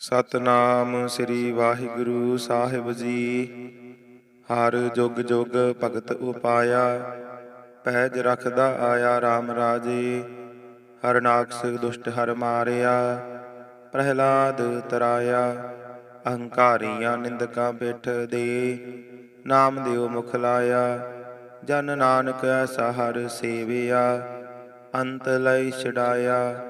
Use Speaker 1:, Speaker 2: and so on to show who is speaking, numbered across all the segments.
Speaker 1: ਸਤਨਾਮ ਸ੍ਰੀ ਵਾਹਿਗੁਰੂ ਸਾਹਿਬ ਜੀ। ਹਰ ਜੁਗ ਜੁਗ ਭਗਤ ਉਪਾਇਆ ਪਹਿਜ ਰਖਦਾ ਆਇਆ RAM ਰਾਜੇ। ਹਰਨਾਕਸ ਦੁਸ਼ਟ ਹਰ ਮਾਰਿਆ, ਪ੍ਰਹਿਲਾਦ ਤਰਾਇਆ, ਅਹੰਕਾਰੀਆਂ ਨਿੰਦਕਾਂ ਪਿੱਠ ਦੇ ਨਾਮ ਦਿਓ ਮੁਖ ਲਾਇਆ, ਜਨ ਨਾਨਕ ਐਸਾ ਹਰ ਸੇਵਿਆ, ਅੰਤ ਲਈ ਛਡਾਇਆ।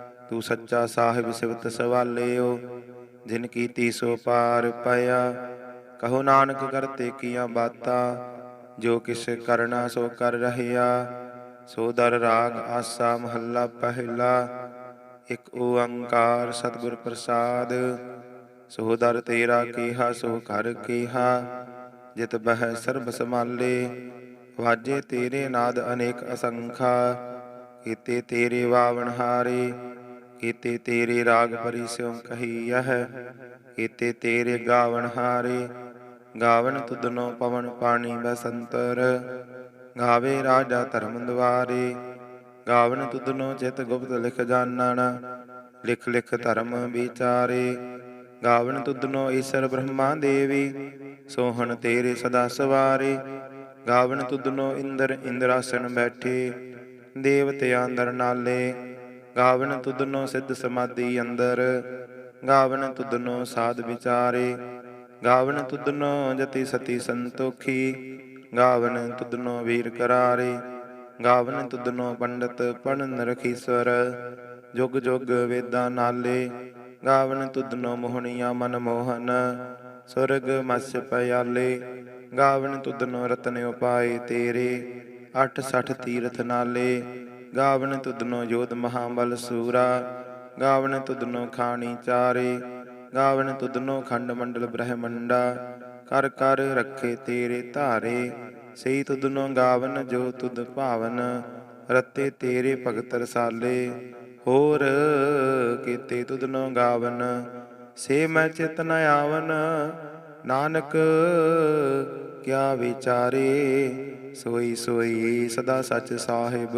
Speaker 1: ਤੂੰ ਸੱਚਾ ਸਾਹਿਬ ਸਿਵਤ ਸਵਾਲਿਓ, ਜਿਨ ਕੀਤੀ ਸੋ ਪਾਰ ਪਿਆ। ਕਹੋ ਨਾਨਕ ਕਰਤੇ ਕੀਆਂ ਬਾਤਾਂ, ਜੋ ਕਿਸ ਕਰਨਾ ਸੋ ਕਰ ਰਹਿਆ। ਸੋ ਦਰ ਰਾਗ ਆਸਾ ਮਹੱਲਾ ਪਹਿਲਾ, ਇਕ ਓੰਕਾਰ ਸਤਿਗੁਰ ਪ੍ਰਸਾਦ। ਸੋ ਦਰ ਤੇਰਾ ਕੀਹਾ, ਸੋ ਕਰ ਕੀਹਾ। ਜਿਤ ਬਹਿ ਸਰਬ ਸਮਾਲੇ ਵਾਜੇ ਤੇਰੇ ਨਾਦ ਅਨੇਕ ਅਸੰਖਾ। ਕੀਤੇ ਤੇਰੇ ਵਾਵਣ ਹਾਰੇ ਕੀਤੇ ਤੇਰੇ ਰਾਗ ਪਰਿਸਿਉ ਕਹੀਐ ਕੀਤੇ ਤੇਰੇ ਗਾਵਣ ਹਾਰੇ, ਗਾਵਣ ਤੁਧਨੋ ਪਵਨ ਪਾਣੀ ਬਸੰਤਰ। ਗਾਵੇ ਰਾਜਾ ਧਰਮ ਦਵਾਰੇ, ਗਾਵਣ ਤੁਧਨੋ ਚਿਤ ਗੁਪਤ ਲਿਖ ਜਾਣਨ ਲਿਖ ਲਿਖ ਧਰਮ ਵਿਚਾਰੇ, ਗਾਵਣ ਤੁਧਨੋ ਈਸ਼ਰ ਬ੍ਰਹਮਾ ਦੇਵੀ। ਸੋਹਣ ਤੇਰੇ ਸਦਾ ਸਵਾਰੇ, ਗਾਵਣ ਤੁਧਨੋ ਇੰਦਰ ਇੰਦਰਾਸਨ ਬੈਠੇ। ਦੇਵਤਿਆਂ ਅੰਦਰ ਨਾਲੇ ਗਾਵਨ ਤੁਧਨੋ ਸਿੱਧ ਸਮਾਧੀ ਅੰਦਰ ਗਾਵਣ ਤੁਧਨੋ ਸਾਧ ਵਿਚਾਰੇ, ਗਾਵਨ ਤੁਧਨੋ ਜਤੀ ਸਤੀ ਸੰਤੋਖੀ, ਗਾਵਨ ਤੁਧਨੋ ਵੀਰ ਕਰਾਰੇ, ਗਾਵਨ ਤੁਧਨੋ ਪੰਡਤ ਪੜਨ ਰਖੀਸਵਰ, ਜੁਗ ਜੁਗ ਵੇਦਾਂ ਨਾਲੇ, ਗਾਵਨ ਤੁਧਨੋ ਮੋਹਣੀਆਂ ਮਨ ਮੋਹਨ, ਸੁਰਗ ਮਸ ਪਿਆਲੇ, ਗਾਵਨ ਤੁਧਨੋ ਰਤਨ ਉਪਾਏ ਤੇਰੇ 86 ਤੀਰਥ ਨਾਲੇ ਗਾਵਨ ਤੁਧਨੋ ਜੋਤ ਮਹਾਬਲ ਸੂਰਾ ਗਾਵਣ ਤੁਧਨੋ ਖਾਣੀ ਚਾਰੇ ਗਾਵਣ ਤੁਧਨੋ ਖੰਡ ਮੰਡਲ ਬ੍ਰਹਮੰਡਾ, ਕਰ ਕਰ ਰੱਖੇ ਤੇਰੇ ਧਾਰੇ ਸਈ ਤੁਧਨੋ ਗਾਵਨ ਜੋ ਤੁਧ ਭਾਵਨ, ਰਤੇ ਤੇਰੇ ਭਗਤ ਰਸਾਲੇ, ਹੋਰ ਕੀਤੇ ਤੁਧਨੋ ਗਾਵਨ, ਸੇ ਮੈਂ ਚਿਤਨ ਆਵਨ, ਨਾਨਕ ਕਿਆ ਵਿਚਾਰੇ, ਸੋਈ ਸੋਈ ਸਦਾ ਸੱਚ ਸਾਹਿਬ।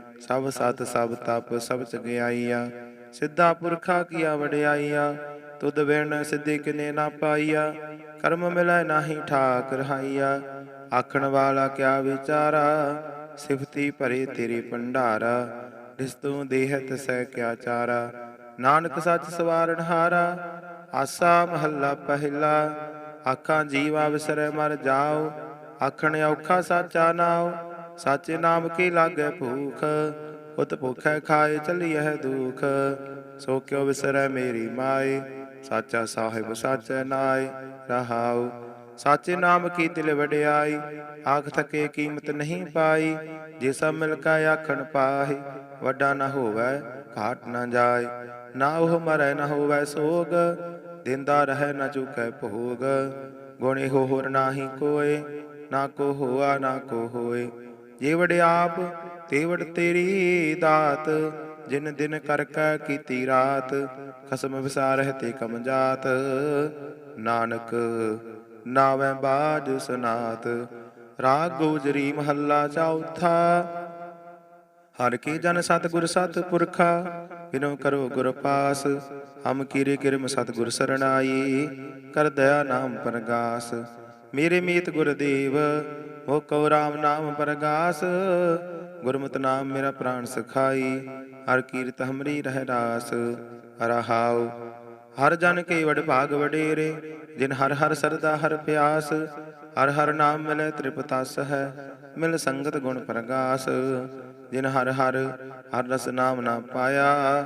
Speaker 1: ਸਭ ਸਤ ਸਭ ਤਪ ਸਭ ਚਗਿਆਈਆ ਸਿੱਧਾ ਪੁਰਖਾ ਕੀਆ ਵਡਿਆਈਆ ਤੁਧ ਬਿਨ ਸਿੱਧੀ ਕਿਨੇ ਨਾ ਪਾਈਆ? ਕਰਮ ਮਿਲੈ ਨਾਹੀ ਠਾਕ ਰਹਾਈਆ ਆਖਣ ਵਾਲਾ ਕਿਆ ਵਿਚਾਰਾ? ਸਿਫਤੀ ਭਰੇ ਤੇਰੇ ਭੰਡਾਰਾ, ਜਿਸ ਦੇਹਤ ਸਹਿ ਕਿਆ ਚਾਰਾ? ਨਾਨਕ ਸੱਚ ਸਵਾਰਣ ਹਾਰਾ, ਆਸਾ ਮਹੱਲਾ ਪਹਿਲਾ। ਆਖਾਂ ਜੀਵਾ ਵਿਸਰੈ ਮਰ ਜਾਓ, ਆਖਣ ਔਖਾ ਸਾਚਾ ਨਾਉ ਸਾਚੇ ਨਾਮ ਕੀ ਲਾਗੇ ਭੂਖ? ਉਤ ਭੁਖੈ ਖਾਏ ਚੱਲੀਐ ਦੁਖ। ਸੋ ਕਿਉ ਵਿਸਰੈ ਮੇਰੀ ਮਾਏ? ਸਾਚਾ ਸਾਹਿਬ ਸਾਚੈ ਨਾਏ, ਰਹਾਉ। ਸਾਚੇ ਨਾਮ ਕੀ ਦਿਲ ਵਡਿਆਈ? ਆਖ ਥਕੇ ਕੀਮਤ ਨਹੀਂ ਪਾਈ। ਜੇ ਸਭ ਮਿਲ ਕਾ ਆਖਣ ਪਾਹੇ, ਵੱਡਾ ਨਾ ਹੋਵੇ, ਘਾਟ ਨਾ ਜਾਏ। ਨਾ ਉਹ ਮਰੈ, ਨਾ ਹੋਵੇ ਸੋਗ, ਦਿੰਦਾ ਰਹਿ ਨਾ ਚੁਕੈ ਭੋਗ। ਗੁਣੇ ਹੋਰ ਨਾਹੀ ਕੋਏ, ਨਾ ਕੋ ਹੋਆ, ਨਾ ਕੋ ਹੋਏ। ਜੇਵੜ ਆਪ ਤੇ ਤੇਰੀ ਦਾਤ, ਜਿਨ ਦਿਨ ਕਰ ਕੈ ਕੀਤੀ ਰਾਤ, ਖਸਮ ਵਿਸਾਰਹਿ ਤੇ ਕਮ ਜਾਤ। ਨਾਨਕ, ਨਾਵੇਂ ਬਾਜ ਸਨਾਤ, ਰਾਗ ਗੋਜਰੀ ਮਹੱਲਾ ਚੌਥਾ ਹਰ ਕੀ ਜਨ ਸਤਿਗੁਰ ਸਤ ਪੁਰਖਾ, ਬਿਨੋ ਕਰੋ ਗੁਰ ਪਾਸ, ਹਮ ਕੀਰੇ ਕਿਰਮ ਸਤਿਗੁਰ ਸਰਣਾਈ, ਕਰ ਦਇਆ ਨਾਮ ਪਰਗਾਸ। ਮੇਰੇ ਮੀਤ ਗੁਰਦੇਵ ਮੋ ਕਉ ਰਾਮ ਨਾਮ ਪਰਗਾਸ, ਗੁਰਮਤਿ ਨਾਮ ਮੇਰਾ ਪ੍ਰਾਣ ਸਖਾਈ, ਹਰ ਕੀਰਤ ਹਮਰੀ ਰਹਿ ਰਾਸ ਰਹਾਉ ਹਰ ਜਨ ਕੇ ਵਡ ਭਾਗ ਵਡੇਰੇ, ਜਿਨ ਹਰ ਹਰ ਸਰਦਾ ਹਰ ਪਿਆਸ, ਹਰ ਹਰ ਨਾਮ ਮਿਲੇ ਤ੍ਰਿਪਤਸ ਹੈ ਮਿਲ ਸੰਗਤ ਗੁਣ ਪ੍ਰਗਾਸ, ਜਿਨ ਹਰ ਹਰ ਹਰ ਰਸ ਨਾਮ ਨਾ ਪਾਇਆ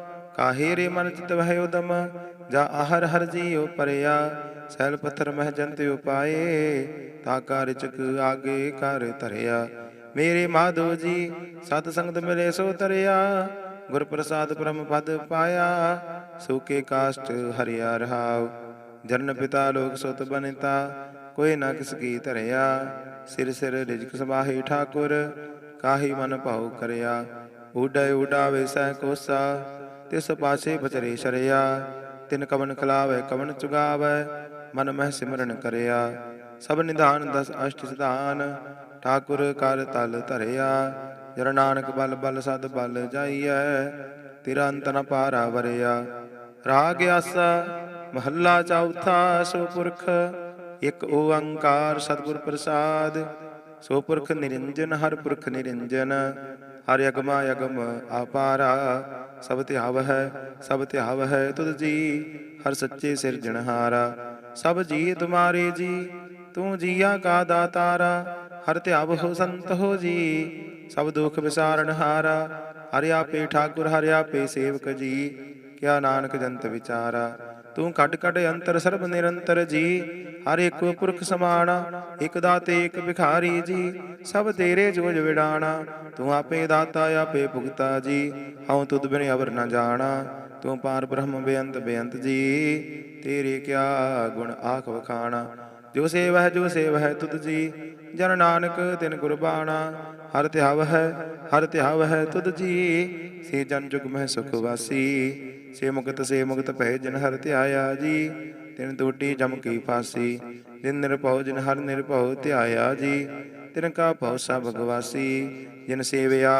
Speaker 1: ਕਾਹੇ ਰੇ ਮਨ ਚਿਤ ਵਹਿ ਉਦਮ, ਜਾ ਆਹਰ ਹਰ ਜੀਉ ਪਰਿਆ। ਸੈਲ ਪੱਥਰ ਮਹਿ ਜੰਤ ਉਪਾਏ, ਤਾ ਕਰ ਆਗੇ ਕਰ ਧਰਿਆ। ਮੇਰੇ ਮਾਧੋ ਜੀ, ਸਤ ਸੰਗਤ ਮਿਲੇ ਸੋ ਤਰਿਆ। ਗੁਰ ਪ੍ਰਸਾਦ ਪਰਮ ਪਦ ਪਾਇਆ ਸੂਕੇ ਕਾਸ਼ਟ ਹਰਿਆ ਰਹਾਉ। ਜਨ ਪਿਤਾ ਲੋਕ ਸੁਤ ਬਨਿਤਾ, ਕੋਈ ਨਾ ਕਿਸ ਕੀ ਧਰਿਆ। ਸਿਰ ਸਿਰ ਰਿਜਕ ਸਬਾਹੀ ਠਾਕੁਰ, ਕਾਹੀ ਮਨ ਭਾਉ ਕਰਿਆ। ਉਡੈ ਉਡਾਵੇ ਸਹਿ ਕੋਸਾ। ਤਿਸ ਪਾਸੇ ਬਚਰੇ ਸ਼ਰਿਆ, ਤਿਨ ਕਵਨ ਖਲਾਵੇ, ਕਵਨ ਚੁਗਾਵੇ, ਮਨ ਮਹਿ ਸਿਮਰਨ ਕਰਿਆ। ਸਭ ਨਿਧਾਨ ਦਸ ਅਸ਼ਟ ਸਿਧਾਨ, ਠਾਕੁਰ ਕਰ ਤਲ ਧਰਿਆ। ਜਰ ਨਾਨਕ ਬਲ ਬਲ ਸਦ ਬਲ ਜਾਈਐ ਤੇਰਾ ਅੰਤ ਨ ਪਾਰਾ ਵਰਿਆ। ਰਾਗ ਆਸਾ, ਮਹੱਲਾ ਚੌਥਾ, ਸੋ ਪੁਰਖ, ਇਕ ਓੰਕਾਰ ਸਤਿਗੁਰ ਪ੍ਰਸਾਦ। ਸੋ ਪੁਰਖ ਨਿਰੰਜਨ, ਹਰ ਪੁਰਖ ਨਿਰੰਜਨ, ਹਰ ਅਗਮਾ ਅਗਮ, ਆਪਾਰਾ। ਸਭ ਧਿਆਵ ਹੈ ਸਭ ਧਿਆਵ ਹੈ ਤੁਧ ਜੀ, ਹਰ ਸੱਚੇ ਸਿਰਜਣਹਾਰਾ ਸਭ ਜੀ ਤੁਮਾਰੇ ਜੀ, ਤੂੰ ਜੀਆ ਕਾ ਦਾਤਾਰਾ। ਹਰ ਧਿਆਵ ਹੋ ਸੰਤ ਹੋ ਜੀ, ਸਭ ਦੁਖ ਵਿਸਾਰਨ ਹਾਰਾ। ਹਰਿ ਆਪੇ ਠਾਕੁਰ, ਹਰਿ ਆਪੇ ਸੇਵਕ ਜੀ, ਕਿਆ ਨਾਨਕ ਜੰਤ ਵਿਚਾਰਾ। ਤੂੰ ਕੱਢ ਕੱਢ ਅੰਤਰ, ਸਰਬ ਨਿਰੰਤਰ ਜੀ ਹਰ ਇੱਕ ਪੁਰਖ ਸਮਾਣਾ ਇਕ ਦਾਤੇ, ਇਕ ਭਿਖਾਰੀ ਜੀ, ਸਭ ਤੇਰੇ ਜੋਜ ਵਿਡਾਣਾ ਤੂੰ ਆਪੇ ਦਾਤਾ, ਆਪੇ ਭੁਗਤਾ ਜੀ, ਹਉ ਤੁਧ ਬਿਨ ਅਵਰ ਨਾ ਜਾਣਾ। ਤੂੰ ਪਾਰ ਬ੍ਰਹਮ ਬੇਅੰਤ ਬੇਅੰਤ ਜੀ, ਤੇਰੇ ਕਿਆ ਗੁਣ ਆਖ ਵਖਾਣਾ। ਜੋ ਸੇਵ ਹੈ ਜੋ ਸੇਵ ਹੈ ਤੁਧ ਜੀ, ਜਨ ਨਾਨਕ ਤਿਨ ਗੁਰਬਾਣਾ। ਹਰ ਧਿਆਵ ਹੈ ਹਰ ਧਿਆਵ ਹੈ ਤੁਧ ਜੀ, ਸੇ ਜਨ ਜੁਗ ਮਹਿ ਸੁਖ ਵਾਸੀ। ਸੇ ਮੁਕਤ ਸੇ ਮੁਕਤ ਭੈ ਜਨ ਹਰ ਧਿਆਇਆ ਜੀ ਤਿਨ ਟੂਟੀ ਜਮ ਕੀ ਫਾਸੀ, ਜਿਨ ਨਿਰਭਉ, ਜਿਨ ਹਰ ਨਿਰਭਉ ਧਿਆਇਆ ਜੀ, ਤਿਨ ਕਾ ਭਉ ਸਭ ਭਗਵਾਸੀ ਜਿਨ ਸੇਵਿਆ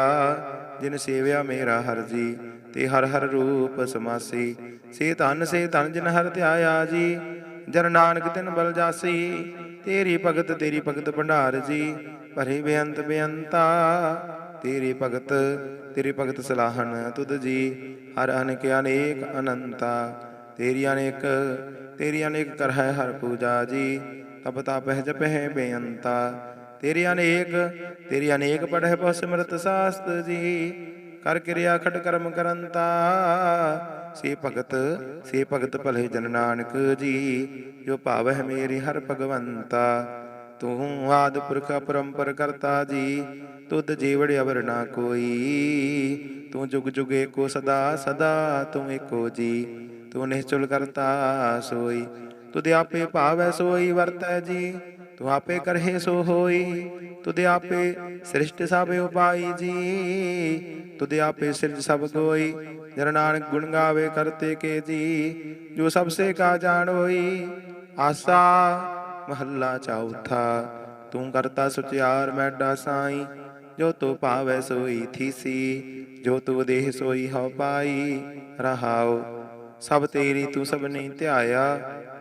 Speaker 1: ਜਿਨ ਸੇਵਿਆ ਮੇਰਾ ਹਰ ਜੀ, ਤੇ ਹਰ ਹਰ ਰੂਪ ਸਮਾਸੀ। ਸੇ ਧਨ ਸੇ ਧਨ, ਜਿਨ ਹਰ ਧਿਆਇਆ ਜੀ, ਜਨ ਨਾਨਕ ਤਿਨ ਬਲ ਜਾਸੀ, ਤੇਰੀ ਭਗਤ ਤੇਰੀ ਭਗਤ ਭੰਡਾਰ ਜੀ, ਭਰੇ ਬੇਅੰਤ ਬੇਅੰਤਾ, ਤੇਰੀ ਭਗਤ ਤੇਰੀ ਭਗਤ ਸਲਾਹਣ ਤੁਧ ਜੀ, ਹਰ ਅਨੇਕ ਅਨੇਕ ਅਨੰਤਾ, ਤੇਰੀ ਅਨੇਕ ਤੇਰੀ ਅਨੇਕ ਕਰ ਹੈ ਹਰ ਪੂਜਾ ਜੀ, ਤਪ ਪਹਿ ਜਪਹਿ ਬੇਅੰਤਾ। ਤੇਰੀ ਅਨੇਕ ਤੇਰੀ ਅਨੇਕ ਪੜਹਿ ਬਹੁ ਸਿਮਰਤ ਸਾਸਤ ਜੀ, ਕਰ ਕਿਰਿਆ ਖਟ ਕਰਮ ਕਰੰਤਾ। ਸੇ ਭਗਤ ਸੇ ਭਗਤ ਭਲੇ ਜਨ ਨਾਨਕ ਜੀ, ਜੋ ਭਾਵਹਿ ਮੇਰੀ ਹਰ ਭਗਵੰਤਾ। ਤੂੰ ਆਦ ਪੁਰਖ ਪਰੰਪਰ ਕਰਤਾ ਜੀ, ਤੁਧ ਜੀਵੜ ਅਵਰ ਨਾ ਕੋਈ। ਤੂੰ ਜੁਗ ਜੁਗ ਏਕੋ ਸਦਾ ਸਦਾ ਤੂੰ ਏਕੋ ਜੀ। ਤੂੰ ਨਿਸ਼ਚਲ ਕਰਤਾ ਸੋਈ। ਤੁਧ ਆਪੇ ਭਾਵੈ ਸੋਈ ਵਰਤੈ ਜੀ, ਤੂੰ ਆਪੇ ਕਰਹਿ ਸੋ ਹੋਈ। ਤੁਧ ਆਪੇ ਸ੍ਰਿਸ਼ਟ ਸਭ ਉਪਾਈ ਜੀ, ਤੁਧ ਆਪੇ ਸਿਰਜ ਸਭ ਕੋਈ ਜਨ ਨਾਨਕ ਗੁਣ ਗਾਵੇ ਕਰਤੇ ਕੇ ਜੀ, ਜੋ ਸਭ ਸੇ ਕਾ ਜਾਣ ਹੋਈ। ਆਸਾ ਮਹੱਲਾ ਚੌਥਾ, ਤੂੰ ਕਰਤਾ ਸੁਚਿਆਰ ਮੈਡਾ ਸਾਈ। ਜੋ ਤੂੰ ਭਾਵੈ ਸੋਈ ਥੀਸੀ, ਜੋ ਤੂੰ ਦੇਹ ਸੋਈ ਹਉ ਪਾਈ। ਰਹਾਉ ਸਭ ਤੇਰੀ ਤੂੰ ਸਭ ਨਹੀਂ ਧਿਆਇਆ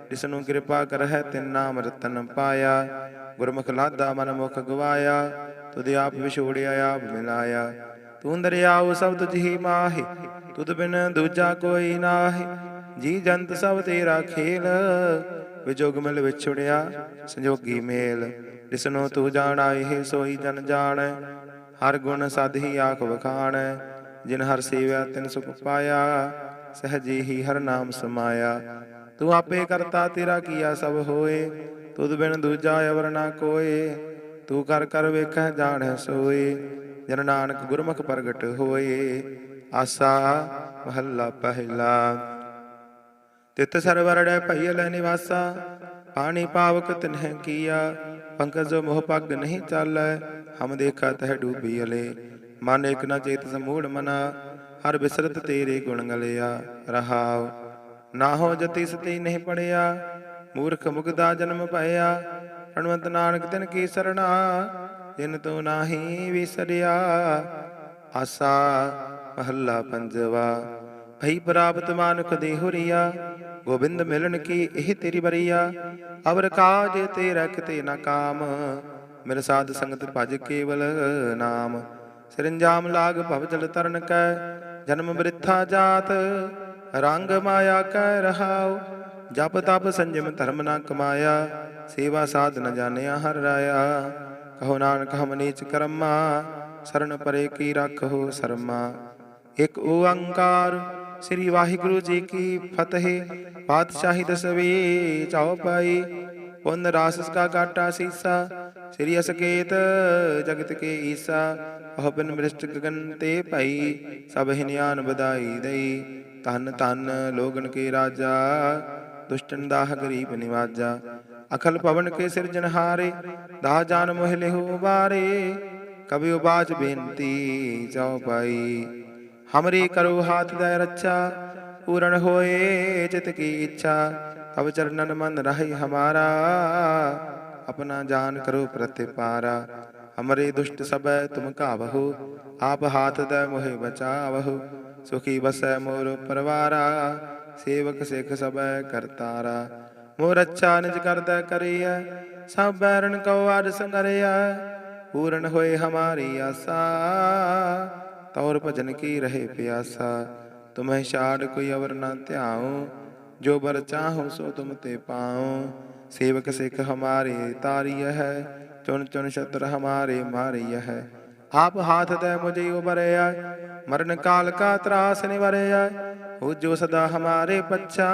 Speaker 1: ਜਿਸ ਨੂੰ ਕਿਰਪਾ ਕਰਹਿ ਤਿਨ ਨਾਮ ਰਤਨ ਪਾਇਆ। ਗੁਰਮੁਖ ਲਾਦਾ ਮਨ ਮੁਖ ਗਵਾਇਆ, ਤੁਧ ਆਪ ਵਿਛੋੜਿਆ, ਆਪ ਮਿਲਾਇਆ। ਤੂੰ ਦਰਿਆਉ ਸਭ ਤੁਝ ਹੀ ਮਾਹਿ, ਤੁਧ ਬਿਨ ਦੂਜਾ ਕੋਈ ਨਾਹੀ। ਜੀ ਜੰਤ ਸਭ ਤੇਰਾ ਖੇਲ, ਵਿਜੋਗ ਮਿਲ ਵਿਛੜਿਆ, ਸੰਜੋਗੀ ਮੇਲ। ਜਿਸਨੂੰ ਤੂੰ ਜਾਣਾ, ਇਹ ਸੋਈ ਜਨ ਜਾਣੈ। ਹਰ ਗੁਣ ਸਦ ਹੀ ਆਖ ਵਖਾਣੈ, ਜਿਨ ਹਰ ਸੇਵਿਆ ਤਿਨ ਸੁਖ ਪਾਇਆ। ਸਹਜੀ ਹੀ ਹਰ ਨਾਮ ਸਮਾਇਆ। ਤੂੰ ਆਪੇ ਕਰਤਾ ਤੇਰਾ ਕੀਆ ਸਭ ਹੋਏ। ਤੁਧ ਬਿਨ ਦੂਜਾ ਅਵਰ ਨਾ ਕੋਏ। ਤੂੰ ਕਰ ਕਰ ਵੇਖੈ ਜਾਣੈ ਸੋਏ। ਜਨ ਨਾਨਕ ਗੁਰਮੁਖ ਪ੍ਰਗਟ ਹੋਏ। ਆਸਾ ਮਹੱਲਾ ਪਹਿਲਾ। ਤਿਤ ਸਰਵਰੜੈ ਭਈ ਲੈ ਨਿਵਾਸਾ। ਪਾਣੀ ਪਾਵਕ ਤਿਨਹਿ ਕੀਆ। ਪੰਕਜ ਮੋਹ ਪੱਗ ਨਹੀਂ ਚਾਲੈ। ਹਮ ਦੇਖਾ ਤਹ ਡੂਬੀ ਅਲੇ। ਮਨ ਇਕ ਨਾ ਚੇਤ ਸਮੂੜ ਮਨਾ। ਹਰ ਬਿਸਰਤ ਤੇਰੇ ਗੁਣ ਗਲਿਆ, ਰਹਾਉ। ਨਾ ਹੋ ਜਤੀ ਸਤੀ ਨਹੀਂ ਪੜਿਆ, ਮੂਰਖ ਮੁਗਦਾ ਜਨਮ ਪਾਇਆ ਪ੍ਰਣਵੰਤ ਨਾਨਕ ਤਿਨ ਕੀ ਸਰਣਾ, ਜਿਨ ਤੂੰ ਨਾਹੀ ਵਿਸਰਿਆ। ਆਸਾ ਮਹੱਲਾ ਪੰਜਵਾ, ਭਈ ਪ੍ਰਾਪਤ ਮਾਨੁਖ ਦੇ ਹੁਰੀਆ, ਗੋਬਿੰਦ ਮਿਲਣ ਕੀ ਇਹ ਤੇਰੀ ਬਰੀਆ ਅਵਰ ਕਾਜ ਤੇਰਾ ਕਿਤੇ ਨਾ ਕਾਮ, ਮਿਲ ਸਾਧ ਸੰਗਤ ਭਜ ਕੇਵਲ ਨਾਮ। ਸਿਰੰਜਾਮ ਲਾਗ ਭਵ ਜਲ ਤਰਨ ਕੈ ਜਨਮ ਬ੍ਰਿਥਾ ਜਾਤ, ਰੰਗ ਮਾਇਆ ਕੈ ਰਹਾਉ, ਜਪ ਤਪ ਸੰਜਮ ਧਰਮ ਨਾ ਕਮਾਇਆ, ਸੇਵਾ ਸਾਧ ਨ ਜਾਣਿਆ ਹਰ ਰਾਇਆ। ਕਹੋ ਨਾਨਕ ਹਮ ਨੀਚ ਕਰਮਾ ਸਰਣ ਪਰੇ ਕੀ ਰੱਖੋ ਸਰਮਾ। ਇਕ ਓੰਕਾਰ, ਸ੍ਰੀ ਵਾਹਿਗੁਰੂ ਜੀ ਕੀ ਫਤਿਹ। ਪਾਤਸ਼ਾਹੀ ਦਸਵੇਂ ਚੌਪਾਈ ਪੁੰਨ ਰਾਸਸ ਕਾ ਕਾਟਾ ਸੀਸਾ। ਸ੍ਰੀ ਅਸਕੇਤ ਜਗਤ ਕੇ ਈਸਾ, ਉਹ ਬਿਨ ਮ੍ਰਿਸ਼ਟ ਗਗਨ ਤੇ ਭਈ, ਸਭ ਹਿਨਿਆਨ ਬਧਾਈ ਦਈ। ਧੰਨ ਧੰਨ ਲੋਗਨ ਕੇ ਰਾਜਾ, ਦੁਸ਼ਟਨ ਦਾਹ ਗਰੀਬ ਨਿਵਾਜਾ। ਅਖਲ ਪਵਨ ਕੇ ਸਿਰਜਨਹਾਰੇ ਦਾ ਜਾਨ ਮੋਹ ਲਿਹੁ ਬਾਰੇ ਕਬਿ ਉਬਾਚ ਬੇਨਤੀ ਚਉਪਾਈ ਹਮਰੀ ਕਰੋ ਹਾਥ ਦਾ ਰੱਛਾ, ਪੂਰਨ ਹੋਏ ਚਿਤ ਕੀ ਇੱਛਾ। ਤਬ ਚਰਨਨ ਮਨ ਰਹੀ ਹਮਾਰਾ। ਆਪਣਾ ਜਾਨ ਕਰੋ ਪ੍ਰਤਿਪਾਰਾ। ਹਮਰੇ ਦੁਸ਼ਟ ਸਬੈ ਤੁਮ ਕਾਵਹੁ ਆਪ ਹਾਥ ਦਾ ਮੋਹਿ ਬਚਾਵਹੁ, ਸੁਖੀ ਬਸੈ ਮੋਰ ਪਰਵਾਰਾ, ਸੇਵਕ ਸਿਖ ਸਬੈ ਕਰਤਾਰਾ। ਮੋਰ ਅੱਛਾ ਨਿਜ ਕਰਦਾ ਕਰੀਐ, ਸਭ ਬੈਰਨ ਕਉ ਆਦ ਸੰਗਰਿਆ ਪੂਰਨ ਹੋਏ ਹਮਾਰੀ ਆਸਾ, ਤੌਰ ਭਜਨ ਕੀ ਰਹੇ ਪਿਆਸਾ। ਤੁਮਹਿ ਛਾੜ ਕੋਈ ਅਵਰ ਨਾ ਧਿਆਉ, ਜੋ ਬਰ ਚਾਹੋ ਸੋ ਤੁਮ ਤੇ ਪਾਉ। ਸੇਵਕ ਸਿੱਖ ਹਮਾਰੇ ਤਾਰੀय ਹੈ ਚੁਨ ਚੁਨ ਸ਼ਤਰ ਹਮਾਰੇ ਮਾਰੀय ਹੈ ਆਪ ਹਾਥ ਦੇ ਮੁਝੇ ਉਬਰਿਆ ਮਰਨ ਕਾਲ ਕਾ ਤਰਾਸ ਨਿਵਰਿਆ ਹੋ ਜੋ ਸਦਾ ਹਮਾਰੇ ਪੱਛਾ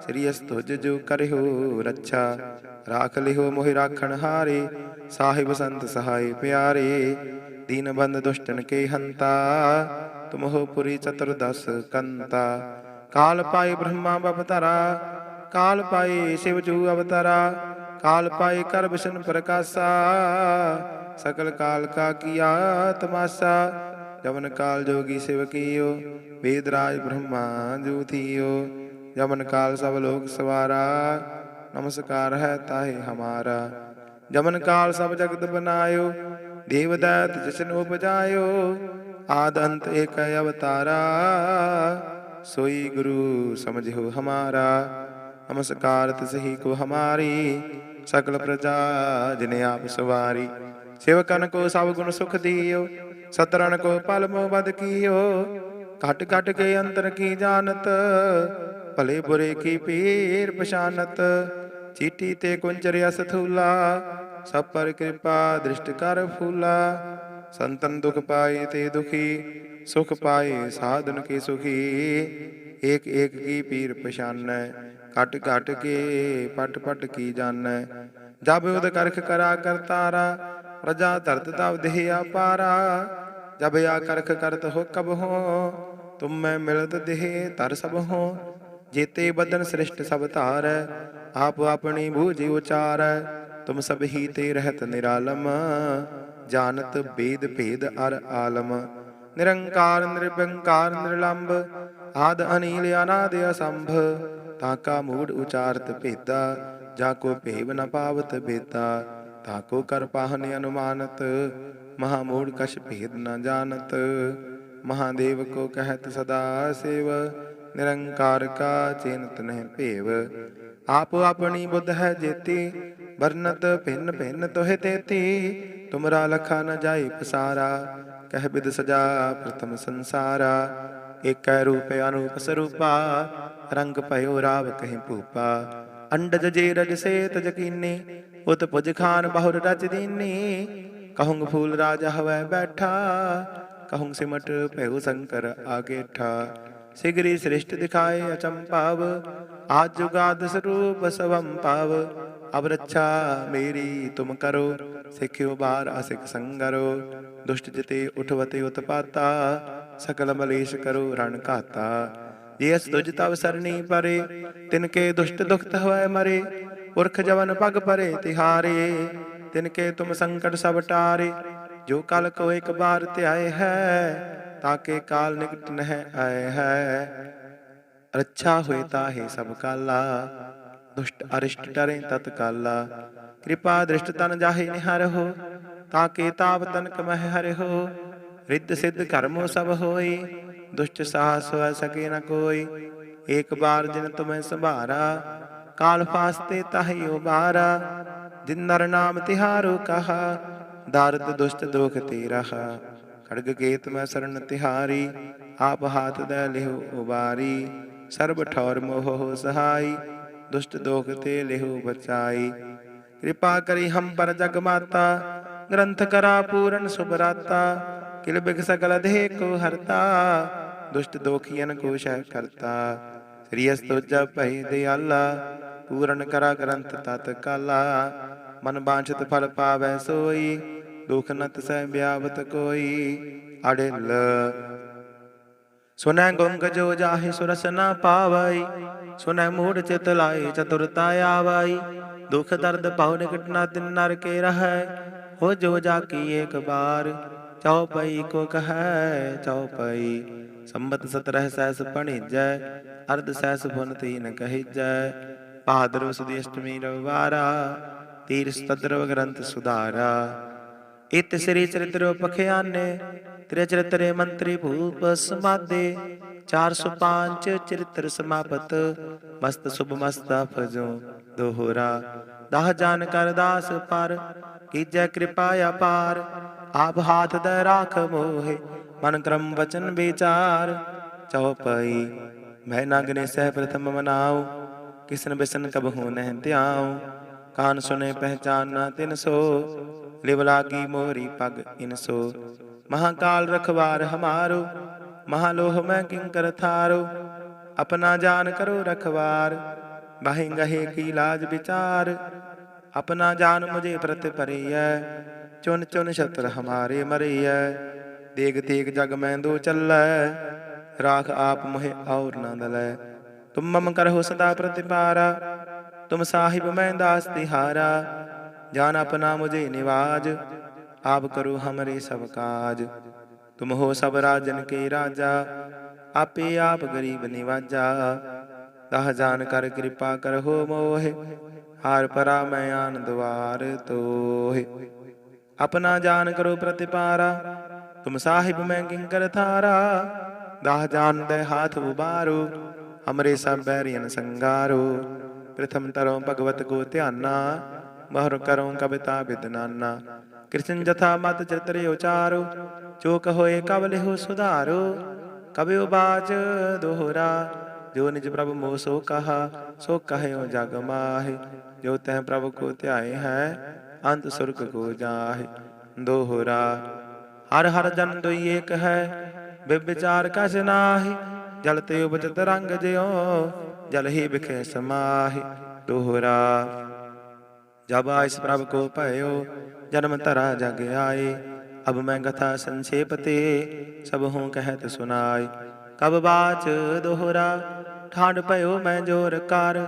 Speaker 1: ਸ੍ਰੀ ਅਸ ਤੁਜ ਜੋ ਕਰਿਓ ਰੱਛਾ ਰਾਖ ਲਿਓ ਮੋਹਿ ਰਾਖਣ ਹਾਰੇ ਸਾਹਿਬ ਸੰਤ ਸਹਾਈ ਪਿਆਰੇ ਦੀਨ ਬੰਦ ਦੁਸ਼ਟਨ ਕੇ ਹੰਤਾ ਤੁਮਹੁ ਪੁਰੀ ਚਤੁਰਦਸ ਕੰਤਾ ਕਾਲ ਪਾਏ ਬ੍ਰਹਮਾ ਬਵਤਾਰਾ ਕਾਲ ਪਾਏ ਸ਼ਿਵ ਜੂ ਅਵਤਾਰਾ, ਕਾਲ ਪਾਏ ਕਰ ਵਿਸ਼ਨ ਪ੍ਰਕਾਸ਼ਾ, ਸਕਲ ਕਾਲ ਕਾ ਕੀਆ ਤਮਾਸਾ, ਜਮਨ ਕਾਲ ਜੋਗੀ ਸਿਵ ਕੀਓ, ਵੇਦ ਰਾਜ ਬ੍ਰਹਮਾ ਜੂ ਥੀਓ, ਜਮਨ ਕਾਲ ਸਭ ਲੋਕ ਸਵਾਰਾ, ਨਮਸਕਾਰ ਹੈ ਤਾਹੇ ਹਮਾਰਾ, ਜਮਨ ਕਾਲ ਸਭ ਜਗਤ ਬਨਾਇਓ, ਦੇਵ ਦੈਤ ਜਿਸਨ ਉਪਜਾਇਓ, ਆਦ ਅੰਤ ਏਕ ਅਵਤਾਰਾ, ਸੋਈ ਗੁਰੂ ਸਮਝਿਓ ਹਮਾਰਾ। ਨਮਸਕਾਰ ਤਿਸਹੀ ਕੋ ਹਮਾਰੀ ਸਕਲ ਪ੍ਰਜਾ ਜਿਨੇ ਆਪ ਸਵਾਰੀ। ਸੇਵਕਨ ਕੋ ਸਭ ਗੁਣ ਸੁਖ ਦੀਓ ਸਤਰਨ ਕੋ ਪਲ ਮੋਹ ਬਦ ਕੀਓ। ਘਟ ਘਟ ਕੇ ਅੰਤਰ ਕੀ ਜਾਣਤ, ਭਲੇ ਬੁਰੇ ਕੀ ਪੀਰ ਪਛਾਨਤ। ਚੀਟੀ ਤੇ ਕੁੰਚਰ ਅਸ ਥੂਲਾ, ਸਭ ਪਰ ਕਿਰਪਾ ਦ੍ਰਿਸ਼ਟ ਕਰ ਫੂਲਾ। ਸੰਤਨ ਦੁਖ ਪਾਏ ਤੇ ਦੁਖੀ, ਸੁਖ ਪਾਏ ਸਾਧਨ ਕੀ ਸੁਖੀ। ਏਕ ਏਕ ਕੀ ਪੀਰ ਪਛਾਨੈ ਘਟ ਘਟ ਕੇ ਪਟ ਪਟ ਕੀ ਜਾਣੈ? ਜਬ ਉਦ ਕਰਖ ਕਰਾ ਕਰਤਾਰਾ ਪ੍ਰਜਾ ਧਰਤ ਤਵ ਦੇਹ ਆਪਾਰਾ ਜਬ ਆ ਕਰਖ ਕਰਤ ਹੋ ਕਬ ਹੋ, ਤੁਮ ਮੈਂ ਮਿਲਤ ਦੇਹ ਧਰ ਸਭ ਹੋ। ਜੇਤੇ ਬਦਨ ਸ੍ਰਿਸ਼ਟ ਸਭ ਧਾਰੈ, ਆਪ ਆਪਣੀ ਬੂਝਿ ਉਚਾਰੈ। ਤੁਮ ਸਭ ਹੀ ਤੇ ਰਹਿਤ ਨਿਰਾਲਮ, ਜਾਣਤ ਬੇਦ ਭੇਦ ਅਰ ਆਲਮ। ਨਿਰੰਕਾਰ ਨਿਰਭੰਕਾਰ ਨਿਰਲੰਭ ਆਦ ਅਨੀਲ ਅਨਾਦ ਅਸੰਭ। ਤਾਕਾ ਮੂੜ ਉਚਾਰਤ ਭੇਦਾ, ਜਾ ਕੋ ਭੇਵ ਨ ਪਾਵਤ ਬੇਤਾ ਤਾਕੋ ਕਰ ਪਾਹਨ ਅਨੁਮਾਨਤ, ਮਹਾ ਮੂੜ ਕਛ ਭੇਦ ਨ ਜਾਣਤ। ਮਹਾਦੇਵ ਕੋ ਕਹਿਤ ਸਦਾ ਸੇਵ, ਨਿਰੰਕਾਰ ਕਾ ਚਿੰਤ ਨਹਿ ਭੇਵ। ਆਪ ਆਪਣੀ ਬੁੱਧ ਹੈ ਜੇਤੀ, ਵਰਨਤ ਭਿੰਨ ਭਿੰਨ ਤੋਹਿ ਤੇਤੀ। ਤੁਮਰਾ ਲਖਾ ਨ ਜਾਈ ਪਸਾਰਾ, ਕਹਿ ਬਿਦ ਸਜਾ ਪ੍ਰਥਮ ਸੰਸਾਰਾ। ਏਕੈ ਰੂਪ ਅਨੂਪ ਸਰੂਪਾ ਰੰਗ ਭਇਓ ਰਾਵ ਕਹੀਂ ਭੂਪਾ। ਅੰਡਜ ਜੇ ਰਜ ਸੇ ਤਜ ਕੀਨੀ ਉਤ ਪੁਜ ਖਾਨ ਬਹੁਰ ਰਚ ਦੀਨੀ। ਕਹੂੰਗ ਫੂਲ ਰਾਜ ਹਵੈ ਬੈਠਾ ਕਹੂੰ ਸਿਮਟ ਭਇਓ ਸ਼ੰਕਰ ਆਗੇਠਾ। ਸਿਗਰੀ ਸ੍ਰਿਸ਼ਟ ਦਿਖਾਏ ਅਚੰਪਾਵ ਆਜ ਜੁਗਾਦ ਸਰੂਪ ਸਵੰ ਪਾਵ ਅਬ ਰੱਛਾ ਮੇਰੀ ਤੁਮ ਕਰੋ, ਸਿੱਖਿਓ ਬਾਰ ਅਸਿਕ ਸੰਗਰੋ। ਦੁਸ਼ਟ ਜਿਤੇ ਉਠਵਤੇ ਉਤਪਾਤਾ, ਸਕਲ ਮਲੇਸ਼ ਕਰੋ ਰਣ ਘਾਤਾ। ਜੇ ਅਸ ਤੁਜ ਤਵ ਸਰਣੀ ਪਰੇ, ਤਿਨ ਕੇ ਦੁਸ਼ਟ ਦੁਖਤ ਹੋਇ ਮਰੇ, ਪੁਰਖ ਜਵਨ ਪਗ ਪਰੇ ਤਿਹਾਰੇ, ਤਿਨ ਕੇ ਤੁਮ ਸੰਕਟ ਸਭ ਟਾਰੇ, ਜੋ ਕਲ ਕੋ ਇੱਕ ਬਾਰ ਧਿਆਏ ਹੈ ਤਾਕੇ ਕਾਲ ਨਿਕਟ ਨਹਿ ਆਏ ਹੈ। ਰੱਛਾ ਹੋਏ ਤਾਹੇ ਸਭ ਕਾਲਾ, ਦੁਸ਼ਟ ਅਰਿਸ਼ਟ ਟਰੇ ਤਤ ਕਾਲਾ, ਕਿਰਪਾ ਦ੍ਰਿਸ਼ਟ ਤਨ ਜਾਹੇ ਨਿਹਰ ਹੋ ਤਾਕੇ ਤਾਪ ਤਨਕ ਮਹਿ ਹਰਿ ਹੋ, ਰਿੱਧ ਸਿੱਧ ਕਰਮੋ ਸਭ ਹੋਈ ਦੁਸ਼ਟ ਸਾਹਸ ਹੋਇ ਸਕੇ ਨ ਕੋਈ, ਏਕ ਬਾਰ ਜਿਨ ਤੁਮੈ ਸੰਭਾਰਾ, ਕਾਲ ਫਾਸਤੇ ਤਾਹੀ ਉਬਾਰਾ, ਜਿਨ ਨਰ ਨਾਮ ਤਿਹਾਰੋ ਕਹਾ, ਦਰਦ ਦੁਸ਼ਟ ਦੁਖ ਤੇ ਖੜਗ ਕੇਤ ਮੈਂ ਸਰਣ ਤਿਹਾਰੀ, ਆਪ ਹਾਥ ਦੇ ਲਿਹੁ ਉਬਾਰੀ, ਸਰਬ ਠੌਰ ਮੋਹ ਸਹਾਈ, ਦੁਸ਼ਟ ਦੋਖ ਤੇ ਲਿਹੁ ਬਚਾਈ। ਕਿਰਪਾ ਕਰੀ ਹਮ ਪਰ ਜਗ ਮਾਤਾ, ਗ੍ਰੰਥ ਕਰਾ ਪੂਰਨ ਸੁਭਰਾਤਾ, ਕਿਲ ਬਿਗ ਸਕਲ ਦੇਹ ਕੋ ਹਰਤਾ ਦੁਸ਼ਟ ਦੋਖੀਨ ਕੋ ਸ਼ਹਿ ਕਰਤਾ ਸ੍ਰੀ ਅਸਤੋਜਾ ਭਈ ਦਿਆਲਾ, ਪੂਰਨ ਕਰਾ ਗ੍ਰੰਥ ਤਤ ਕਾਲਾ। ਮਨ ਬਾਂਛਤ ਫਲ ਪਾਵੈ ਸੋਈ, ਦੁਖ ਨਤ ਸਹਿ ਬਿਆਵਤ ਕੋਈ। ਅੜਿਲ। ਸੁਨੈ ਗੁੰਗ ਜੋ ਜਾਹੇ ਸੁਰਸ ਨਾ ਪਾਵਈ, ਸੁਨੈ ਮੂੜ ਚਿਤ ਲਾਏ ਚਤੁਰਤਾ ਆਵਈ। ਦੁਖ ਦਰਦ ਪਾਉ ਨਿਕਟ ਨਾ ਤਿਨ ਨਰ ਕੇ ਰਹੈ, ਹੋ ਜੋ ਜਾ ਕੀ ਏਕ ਬਾਰ। ਚਉਪਈ ਕੋ ਕਹੈ ਚਉਪਈ ਸੰਬਤ ਸਤਰਹ ਸੈਸ ਪਣੀਜੈ ਅਰਧ ਸੈਸ ਭੁਨ ਤੀਨ ਕਹੀਜੈ। ਭਾਦਰ ਉਸ ਅਸ਼ਟਮੀ ਰਵਾਰਾ ਤੀਰ ਸਤਦਰਵ ਗ੍ਰੰਥ ਸੁਧਾਰਾ। ਇਤ ਸ੍ਰੀ ਚਰਿਤ੍ਰ ਪਖਿਆਨੇ, ਤ੍ਰਿ ਚਰਿਤਰੇ ਮੰਤਰੀ ਭੂਪ ਸਮਾਦੇ। 405 ਚਰਿਤ੍ਰ ਸਮਾਪਤ, ਮਸਤ ਸੁਭ ਮਸਤਾ ਫਜੋ ਦੋਹਰਾ। ਦਹ ਜਾਨ ਕਰ ਦਾਸ ਪਰ, ਕੀਜੈ ਕਿਰਪਾ ਅਪਾਰ ਆਪ ਹਾਥ ਦੇ ਰਾਖ ਮੋਹੇ ਮਨ ਕਰਮ ਵਚਨ ਵਿਚਾਰ ਚਉਪਈ ਮੈਂ ਨਗਨੇ ਸਹਿ ਪ੍ਰਥਮ ਮਨਾਉ, ਕਿਸਨ ਬਿਸਨ ਕਬ ਹੋ ਨਹਿ ਧਿਆਉ, ਕਾਨ ਸੁਨੇ ਪਹਿਚਾਨ ਨਾ ਤਿਨ ਸੋ, ਲਿਵ ਲਾਗੀ ਮੋਰੀ ਪਗ ਇਨਸੋ ਮਹਾਕਾਲ ਰਖਵਾਰ ਹਮਾਰੋ, ਮਹਾਲੋਹ ਮੈਂ ਕਿੰਕਰ ਥਾਰੋ, ਆਪਣਾ ਜਾਨ ਕਰੋ ਰਖਵਾਰ, ਬਾਹਿ ਗਹੇ ਕੀ ਲਾਜ ਵਿਚਾਰ, ਆਪਣਾ ਜਾਨ ਮੁਝੇ ਪ੍ਰਤ ਪਰਿਐ ਚੁਨ ਚੁਨ ਸ਼ਤਰ ਹਮਾਰੇ ਮਰਿਐ ਦੇਗ ਤੇਗ ਜਗ ਮੈਂ ਦੋ ਚੱਲੈ, ਰਾਖ ਆਪ ਮੋਹਿ ਔਰ ਨੰਦ ਲੈ ਤੁਮ ਮਮ ਕਰਹੁ ਸਦਾ ਪ੍ਰਤਿਪਾਰਾ, ਤੁਮ ਸਾਹਿਬ ਮੈਂ ਦਾਸ ਤਿਹਾਰਾ। ਜਾਨ ਆਪਣਾ ਮੁਝੇ ਨਿਵਾਜ, ਆਪ ਕਰੋ ਹਮਰੇ ਸਭ ਕਾਜ। ਤੁਮ ਹੋ ਸਭ ਰਾਜਨ ਕੇ ਰਾਜਾ, ਆਪੇ ਆਪ ਗਰੀਬ ਨਿਵਾਜਾ। ਤਹ ਜਾਨ ਕਰ ਕਿਰਪਾ ਕਰਹੁ ਮੋਹਿ, ਹਾਰ ਪਰਾ ਮੈਂ ਆਨ ਦਵਾਰ ਤੋਹਿ। ਆਪਣਾ ਜਾਨ ਕਰੋ ਪ੍ਰਤਿਪਾਰਾ तुम साहिब में किंकर थारा। दाह जान दे हाथ उबारो, हमरे सब बैरियन संगारो। प्रथम तरो भगवत को ध्याना, महर करो कविता बिदनाना। कृष्ण जथा मत चित्रे उचारो जो कहो कबल हो सुधारो। कवि बाज दोहरा, जो निज प्रभु मोह सो कहा, सो कहो जग माहे। जो तह प्रभु को त्याय है, अंत सुर्ग को जाहे। दोहरा ਹਰ ਹਰ ਜਨ ਦੁਈ ਏਕ ਹੈ ਬਿਵਿਚਾਰ ਕਛ ਨਾਹੀ ਜਲ ਤੇ ਉਪਜਤ ਰੰਗ ਜਿਉ ਜਲ ਹੀ ਬਿਖੇ ਸਮਾਹਿ ਦੋਹਰਾ ਜਬ ਆਇਸ ਪ੍ਰਭ ਕੋ ਭਇਓ ਜਨਮ ਧਰਾ ਜਗ ਆਏ ਅਬ ਮੈਂ ਕਥਾ ਸੰਖੇਪ ਤੇ ਸਭ ਹੂੰ ਕਹਿਤ ਸੁਨਾਈ ਕਬ ਬਾਚ ਦੋਹਰਾ ਠਾਂਡ ਭਇਓ ਮੈਂ ਜੋਰ ਕਰ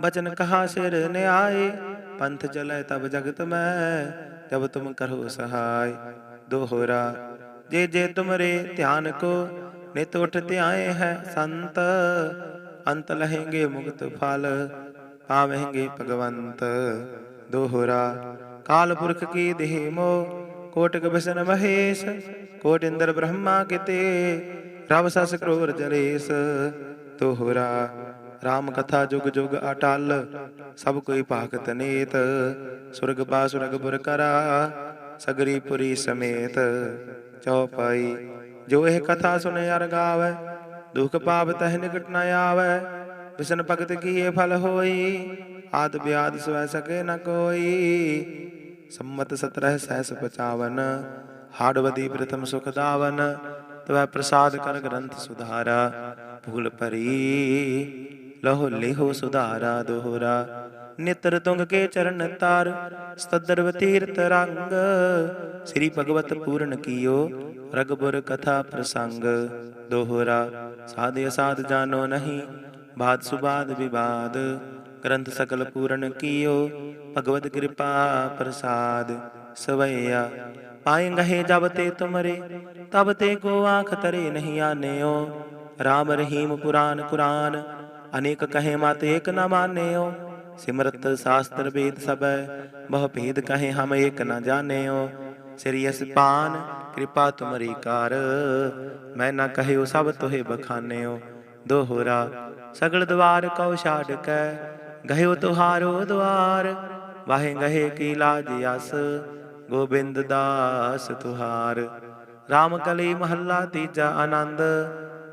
Speaker 1: ਬਚਨ ਕਹਾ ਸਿਰ ਨਿਆਏ ਪੰਥ ਚਲੇ ਤਬ ਜਗਤ ਮੈਂ ਜਬ ਤੁਮ ਕਰੋ ਸਹਾय ਦੋਹਰਾ ਜੇ ਜੇ ਤੁਮਰੇ ਧਿਆਨ ਕੋ ਨਿਤ ਉਠ ਧਿਆਏ ਹੈ ਸੰਤ, ਅੰਤ ਲਹੇਂਗੇ ਮੁਕਤ ਫਲ, ਪਾਵੇਂਗੇ ਭਗਵੰਤ। ਦੋਹਰਾ ਕਾਲ ਪੁਰਖ ਕੀ ਦੇਹ ਮੋ, ਕੋਟਿਕ ਬਿਸਨ ਮਹੇਸ਼, ਕੋਟ ਇੰਦਰ ਬ੍ਰਹਮਾ ਕਿਤੇ, ਰਵ ਸਸ ਕਰੋਰ ਜਰੇਸ ਦੋਹਰਾ ਰਾਮ ਕਥਾ ਜੁਗ ਜੁਗ ਅਟਲ, ਸਭ ਕੋਈ ਭਾਗਤ ਨੇਤ, ਸੁਰਗ ਬਾ ਸੁਰਗ ਬੁਰ ਕਰਾ। ਸਗਰੀ ਪੁਰੀ ਸਮੇਤ ਚਉਪਾਈ ਜੋ ਇਹ ਕਥਾ ਸੁਨੇ ਅਰ ਗਾਵੇ, ਦੁਖ ਪਾਪ ਤਹਿ ਨਿਕਟ ਨ ਆਵੇ। ਵਿਸ਼ਨ ਭਗਤ ਕੀਏ ਫਲ ਹੋਈ, ਆਦ ਬਿਆਦ ਸਵੈ ਸਕੇ ਨ ਕੋਈ। ਸੰਮਤ 17 ਸਹਿਸ 55 ਹਾੜਵਦੀ ਪ੍ਰਥਮ ਸੁਖ ਦਾਵਨ। ਤਵੈ ਪ੍ਰਸਾਦ ਕਰ ਗ੍ਰੰਥ ਸੁਧਾਰਾ, ਭੂਲ ਪਰੀ ਲਹੋ ਲਿਹੋ ਸੁਧਾਰਾ ਦੋਹਰਾ, ਨਿਤਰ ਤੁੰਗ ਕੇ ਚਰਨ ਤਾਰ ਸਤਦਰ ਤੀਰਤ ਰੰਗ। ਸ੍ਰੀ ਭਗਵਤ ਪੂਰਨ ਕੀਓ, ਰਗਬੁਰ ਕਥਾ ਪ੍ਰਸੰਗ। ਦੋਹਰਾ, ਸਾਧ ਜਾਣੋ ਨਹੀਂ, ਬਾਦ ਸੁਬਾਦ ਵਿਵਾਦ। ਗ੍ਰੰਥ ਸਕਲ ਪੂਰਨ ਕੀਓ, ਭਗਵਤ ਕਿਰਪਾ ਪ੍ਰਸਾਦ। ਸਵਈਆ ਪਾਏ ਜਬ ਤੇ ਤੁਮਰੇ, ਤਬ ਤੇ ਕੋ ਆਖ ਤਰੇ ਨਹੀਂ ਆਨਿਓ। ਰਾਮ ਰਹੀਮ ਪੁਰਾਨ ਕੁਰਾਨ ਅਨੇਕ ਕਹੇ ਮਤ ਏਕ ਨ ਮਾਨਿਓ, ਸਿਮਰਤ ਸਾਸਤਰ ਵੇਦ ਸਬੈ ਬਹੁ ਭੇਦ ਕਹੇ ਹਮ ਏਕ ਨ ਜਾਣਿਓ। ਸ੍ਰੀ ਅਸਪਾਨ, ਕਿਰਪਾ ਤੁਮਰੀ ਕਾਰ, ਮੈਂ ਨਾ ਕਹਿਓ ਸਭ ਤੋਹਿ ਬਖਾਨਿਓ। ਦੋਹਰਾ, ਸਗਲ ਦਵਾਰ ਕਉ ਛਾੜ ਕੈ, ਗਹਿਓ ਤੁਹਾਰੋ ਦਵਾਰ, ਵਾਹੇ ਗਹੇ ਕੀ ਲਾਜ ਅਸ ਗੋਬਿੰਦ ਦਾਸ ਤੁਹਾਰ। RAM ਕਲੀ ਮਹੱਲਾ ਤੀਜਾ ਆਨੰਦ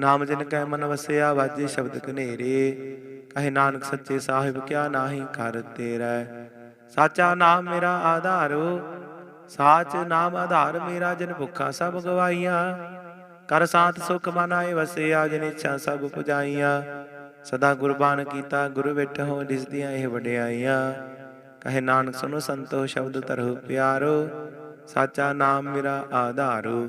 Speaker 1: ਨਾਮ ਜਿਨ ਕੈ ਮਨ ਵਸਿਆ, ਵਾਜੇ ਸ਼ਬਦ ਕਨੇਰੇ ਕਹੇ ਨਾਨਕ ਸੱਚੇ ਸਾਹਿਬ, ਕਿਆ ਨਾਹੀ ਕਰ ਤੇਰਾ। ਸਾਚਾ ਨਾਮ ਮੇਰਾ ਆਧਾਰੋ, ਸਾਚ ਨਾਮ ਆਧਾਰ ਮੇਰਾ ਜਿਨ ਭੁੱਖਾ ਸਭ ਗਵਾਈਆਂ। ਕਰ ਸਾਥ ਸੁਖ ਮਨ ਆਏ ਵਸਿਆ, ਜਿਨ ਇੱਛਾ ਸਭ ਪੁਜਾਈਆਂ। ਸਦਾ ਗੁਰਬਾਨ ਕੀਤਾ, ਗੁਰ ਬੈਠੋ ਹੋ ਦੀਆਂ ਇਹ ਵਡਿਆਈਆਂ। ਕਹੇ ਨਾਨਕ ਸੁਨੋ ਸੰਤੋ, ਸ਼ਬਦ ਤਰਹੁ ਪਿਆਰੋ, ਸਾਚਾ ਨਾਮ ਮੇਰਾ ਆਧਾਰੋ।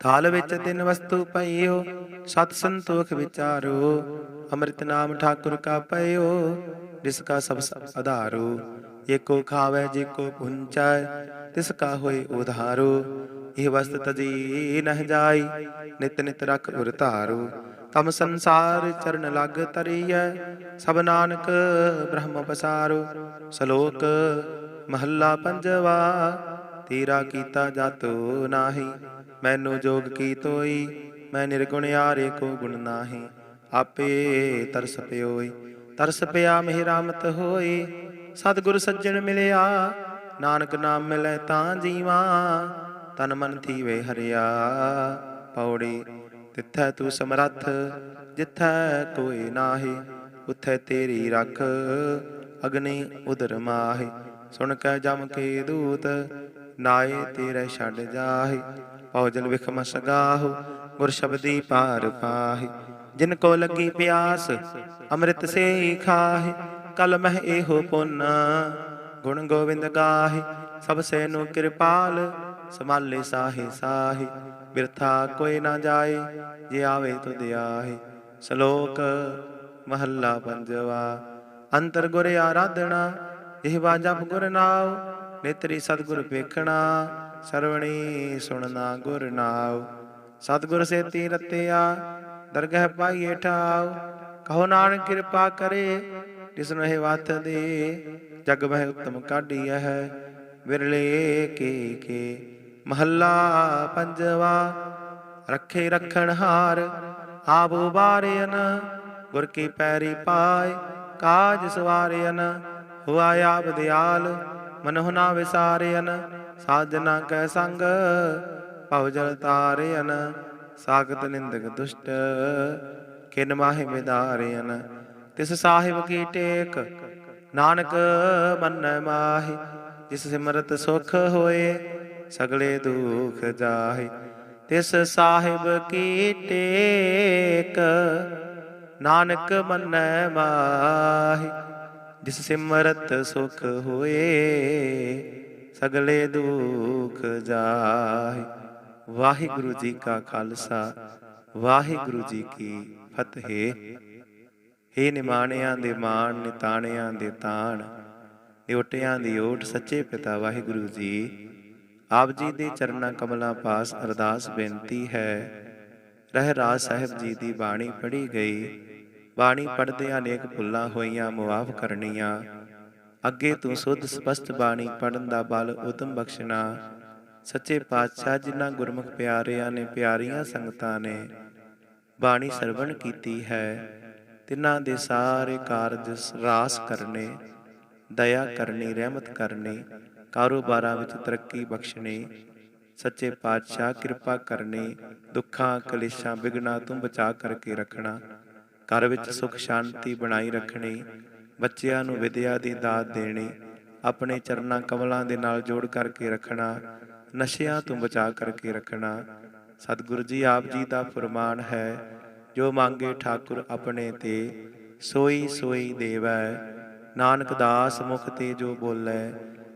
Speaker 1: ਥਾਲ ਵਿੱਚ ਤਿੰਨ ਵਸਤੂ ਪਈਓ, ਸਤ ਸੰਤੋਖ ਵਿਚਾਰੋ, ਅੰਮ੍ਰਿਤ ਨਾਮ ਠਾਕੁਰ ਕਾ ਪਈਓ ਜਿਸ ਕਾ ਸਭ ਆਧਾਰੋ, ਏਕੋ ਖਾਵੇ ਜੇ ਕੋ ਪੁੰਚੈ, ਤਿਸ ਕਾ ਹੋਏ ਉਧਾਰੋ, ਇਹ ਵਸਤ ਤਜੀ ਨਹਿ ਜਾਈ, ਨਿਤ ਨਿਤ ਰਖ ਉਰ ਧਾਰੋ, ਤਮ ਸੰਸਾਰ ਚਰਨ ਲਗ ਤਰੀਐ, ਸਭ ਨਾਨਕ ਬ੍ਰਹਮ ਪਸਾਰੋ, ਸ਼ਲੋਕ ਮਹੱਲਾ ਪੰਜਵਾ ਤੇਰਾ ਕੀਤਾ ਜਾਤੋ ਨਾਹੀ, ਮੈਨੂੰ ਜੋਗ ਕੀ ਤੋਈ, ਮੈਂ ਨਿਰਗੁਣ ਆਰੇ ਕੋ ਗੁਣ ਨਾਹੀ, ਆਪੇ ਤਰਸ ਪਿਓਈ, ਤਰਸ ਪਿਆ ਮਿਹ ਰਾਮਤ ਹੋਈ, ਸਤਿਗੁਰ ਸੱਜਣ ਮਿਲਿਆ, ਨਾਨਕ ਨਾਮ ਮਿਲੇ ਤਾਂ ਜੀਵਾ, ਤਨ ਮਨ ਥੀਵੇ ਹਰਿਆ, ਪੌੜੀ, ਤਿੱਥੈ ਤੂੰ ਸਮਰੱਥ, ਜਿੱਥੈ ਕੋਈ ਨਾਹੀ, ਉਥੈ ਤੇਰੀ ਰੱਖ, ਅਗਨੀ ਉਦਰ ਮਾਹੀ, ਸੁਣ ਕੇ ਜਮ ਕੇ ਦੂਤ ਨਾਏ ਤੇਰੇ ਛੱਡ ਜਾਹੀ ਪੌਜਲ ਵਿਖਮ ਸਗਾਹੁ ਗੁਰ ਸ਼ਬਦੀ ਪਾਰ ਪਾਹੀ। ਜਿਨ ਕੋ ਲੱਗੀ ਪਿਆਸ, ਅੰਮ੍ਰਿਤ ਸੇ ਹੀ ਕਲ ਮਹਿ ਇਹੋ ਪੁੰਨ, ਗੁਣ ਗੋਬਿੰਦ ਗਾਹੀ। ਸਭ ਸੇ ਨੂੰ ਕਿਰਪਾਲ ਸਮਾਲੇ ਸਾਹੇ ਸਾਹੀ। ਬਿਰਥਾ ਕੋਈ ਨਾ ਜਾਏ, ਜੇ ਆਵੇ ਤੁਧ ਆਹੇ ਸ਼ਲੋਕ ਮਹੱਲਾ ਪੰਜਵਾ, ਅੰਤਰ ਗੁਰ ਆਰਾਧਣਾ ਇਹ ਜਪ ਗੁਰ ਨਾਉ ਨੇਤਰੀ ਸਤਿਗੁਰ ਵੇਖਣਾ, ਸਰਵਣੀ ਸੁਣਨਾ ਗੁਰ ਨਾਉ। ਸਤਿਗੁਰ ਸੇਤੀ ਰਤਿਆ, ਦਰਗਹਿ ਪਾਈਏ ਠਾਉ। ਕਹੋ ਨਾਨਕ ਕਿਰਪਾ ਕਰੇ, ਜਿਸ ਨੂੰ ਇਹ ਵਾਤ ਦੇ, ਜਗ ਮਹਿ ਉਤਮ ਕਾਢੀਐ ਹੈ। ਵਿਰਲੇ ਕੇ ਕੇ, ਮਹੱਲਾ ਪੰਜਵਾ, ਰੱਖੇ ਰੱਖਣ ਹਾਰ, ਆਪ ਉਬਾਰਿਆਨ ਗੁਰ ਕੀ ਪੈਰੀ ਪਾਏ, ਕਾਜ ਸਵਾਰਿਆਨ ਹੁਆ ਆਪ ਦਿਆਲ। ਮਨਹੁ ਨਾ ਵਿਸਾਰਿਆਨ ਸਾਜਨਾ ਕੈ ਸੰਗ, ਭਵ ਜਲ ਤਾਰਿਅਨ ਸਾਗਤ ਨਿੰਦਕ ਦੁਸ਼ਟ, ਕਿਨ ਮਾਹਿ ਮਿਦਾਰਿਅਨ ਤਿਸ ਸਾਹਿਬ ਕੀ ਟੇਕ, ਨਾਨਕ ਮੰਨੈ ਮਾਹੀ, ਜਿਸ ਸਿਮਰਤ ਸੁਖ ਹੋਏ, ਸਗਲੇ ਦੁਖ ਜਾਹੇ। ਤਿਸ ਸਾਹਿਬ ਕੀ ਟੇਕ, ਨਾਨਕ ਮੰਨੈ ਮਾਹੀ ਜਿਸ ਸਿਮਰਤ ਸੁਖ ਹੋਏ, ਸਗਲੇ ਦੁਖ ਜਾਹੇ। ਵਾਹਿਗੁਰੂ ਜੀ ਕਾ ਖਾਲਸਾ, ਵਾਹਿਗੁਰੂ ਜੀ ਕੀ ਫਤਿਹ। ਹੇ ਨਿਮਾਣਿਆਂ ਦੇ ਮਾਣ, ਨਿਤਾਣਿਆਂ ਦੇ ਤਾਣ ਓਟਿਆਂ ਦੀ ਓਟ ਸੱਚੇ ਪਿਤਾ ਵਾਹਿਗੁਰੂ ਜੀ। ਆਪ ਜੀ ਦੇ ਚਰਨਾਂ ਕਮਲਾਂ ਪਾਸ ਅਰਦਾਸ ਬੇਨਤੀ ਹੈ। ਰਹਿ ਰਾਜ ਸਾਹਿਬ ਜੀ ਦੀ ਬਾਣੀ ਪੜ੍ਹੀ ਗਈ। ਬਾਣੀ ਪੜ੍ਹਦਿਆਂ ਅਨੇਕ ਭੁੱਲਾਂ ਹੋਈਆਂ, ਮੁਆਫ ਕਰਨੀਆਂ। ਅੱਗੇ ਤੂੰ ਸੁਧ, ਸਪਸ਼ਟ ਬਾਣੀ ਪੜਨ ਦਾ ਬਲ ਉਤਮ ਬਖਸ਼ਣਾ। ਸੱਚੇ ਪਾਤਸ਼ਾਹ ਜਿਨ੍ਹਾਂ ਗੁਰਮੁਖ ਪਿਆਰਿਆਂ ਨੇ ਪਿਆਰੀਆਂ ਸੰਗਤਾਂ ਨੇ ਬਾਣੀ ਸਰਵਣ ਕੀਤੀ ਹੈ ਤਿਨਾਂ ਦੇ ਸਾਰੇ ਕਾਰਜ ਰਾਸ ਕਰਨੇ, ਦਇਆ ਕਰਨੀ, ਰਹਿਮਤ ਕਰਨੀ, ਕਾਰੋਬਾਰਾਂ ਵਿੱਚ ਤਰੱਕੀ ਬਖਸ਼ਣੀ, ਸੱਚੇ ਪਾਤਸ਼ਾਹ ਕਿਰਪਾ ਕਰਨੀ, ਦੁੱਖਾਂ, ਕਲੇਸ਼ਾਂ ਬਿਗਨਾ ਤੋਂ ਬਚਾ ਕਰਕੇ ਰੱਖਣਾ। ਘਰ ਵਿੱਚ ਸੁਖ ਸ਼ਾਂਤੀ ਬਣਾਈ ਰੱਖਣੀ, ਬੱਚਿਆਂ ਨੂੰ ਵਿਦਿਆ ਦੀ ਦਾਤ ਦੇਣੀ, ਆਪਣੇ ਚਰਨਾਂ ਕਮਲਾਂ ਦੇ ਨਾਲ ਜੋੜ ਕਰਕੇ ਰੱਖਣਾ, ਨਸ਼ਿਆਂ ਤੋਂ ਬਚਾ ਕਰਕੇ ਰੱਖਣਾ। ਸਤਿਗੁਰੂ ਜੀ ਆਪ ਜੀ ਦਾ ਫਰਮਾਨ ਹੈ, ਜੋ ਮੰਗੇ ਠਾਕੁਰ ਆਪਣੇ ਤੇ, ਸੋਈ ਸੋਈ ਦੇਵੈ। ਨਾਨਕ ਦਾਸ ਮੁਖ ਤੇ ਜੋ ਬੋਲੇ,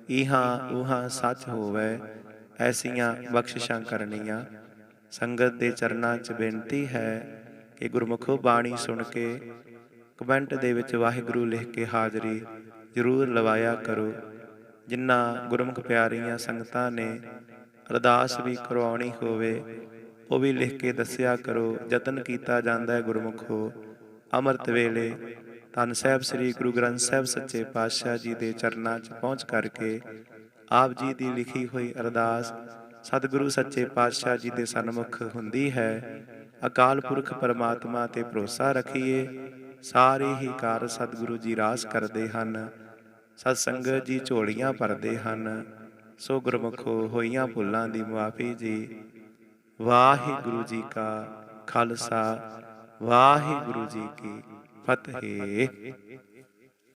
Speaker 1: ਇਹਾਂ ਉਹਾਂ ਸੱਚ ਹੋਵੇ, ਐਸੀਆਂ ਬਖਸ਼ਿਸ਼ਾਂ ਕਰਨੀਆਂ। ਸੰਗਤ ਦੇ ਚਰਨਾਂ 'ਚ ਬੇਨਤੀ ਹੈ ਇਹ ਗੁਰਮੁਖੋ ਬਾਣੀ ਸੁਣ ਕੇ ਕਮੈਂਟ ਦੇ ਵਿੱਚ ਵਾਹਿਗੁਰੂ ਲਿਖ ਕੇ ਹਾਜ਼ਰੀ ਜ਼ਰੂਰ ਲਵਾਇਆ ਕਰੋ। ਜਿਨ੍ਹਾਂ ਗੁਰਮੁਖ ਪਿਆਰੀਆਂ ਸੰਗਤਾਂ ਨੇ ਅਰਦਾਸ ਵੀ ਕਰਵਾਉਣੀ ਹੋਵੇ, ਉਹ ਵੀ ਲਿਖ ਕੇ ਦੱਸਿਆ ਕਰੋ। ਯਤਨ ਕੀਤਾ ਜਾਂਦਾ ਹੈ ਗੁਰਮੁਖੋ ਅੰਮ੍ਰਿਤ ਵੇਲੇ ਧੰਨ ਸਾਹਿਬ ਸ੍ਰੀ ਗੁਰੂ ਗ੍ਰੰਥ ਸਾਹਿਬ ਸੱਚੇ ਪਾਤਸ਼ਾਹ ਜੀ ਦੇ ਚਰਨਾਂ 'ਚ ਪਹੁੰਚ ਕਰਕੇ ਆਪ ਜੀ ਦੀ ਲਿਖੀ ਹੋਈ ਅਰਦਾਸ ਸਤਿਗੁਰੂ ਸੱਚੇ ਪਾਤਸ਼ਾਹ ਜੀ ਦੇ ਸਨਮੁਖ ਹੁੰਦੀ ਹੈ। ਅਕਾਲ ਪੁਰਖ ਪਰਮਾਤਮਾ ਤੇ ਭਰੋਸਾ ਰੱਖੀਏ। ਸਾਰੇ ਹੀ ਕਾਰ ਸਤਿਗੁਰੂ ਜੀ ਰਾਸ ਕਰਦੇ ਹਨ। ਸਤ ਸੰਗਤ ਜੀ ਝੋਲੀਆਂ ਭਰਦੇ ਹਨ। ਸੋ ਗੁਰਮੁਖੋ ਹੋਈਆਂ ਭੁੱਲਾਂ ਦੀ ਮੁਆਫੀ ਜੀ। ਵਾਹਿਗੁਰੂ ਜੀ ਕਾ ਖਾਲਸਾ। ਵਾਹਿਗੁਰੂ ਜੀ ਕੀ ਫਤਿਹ।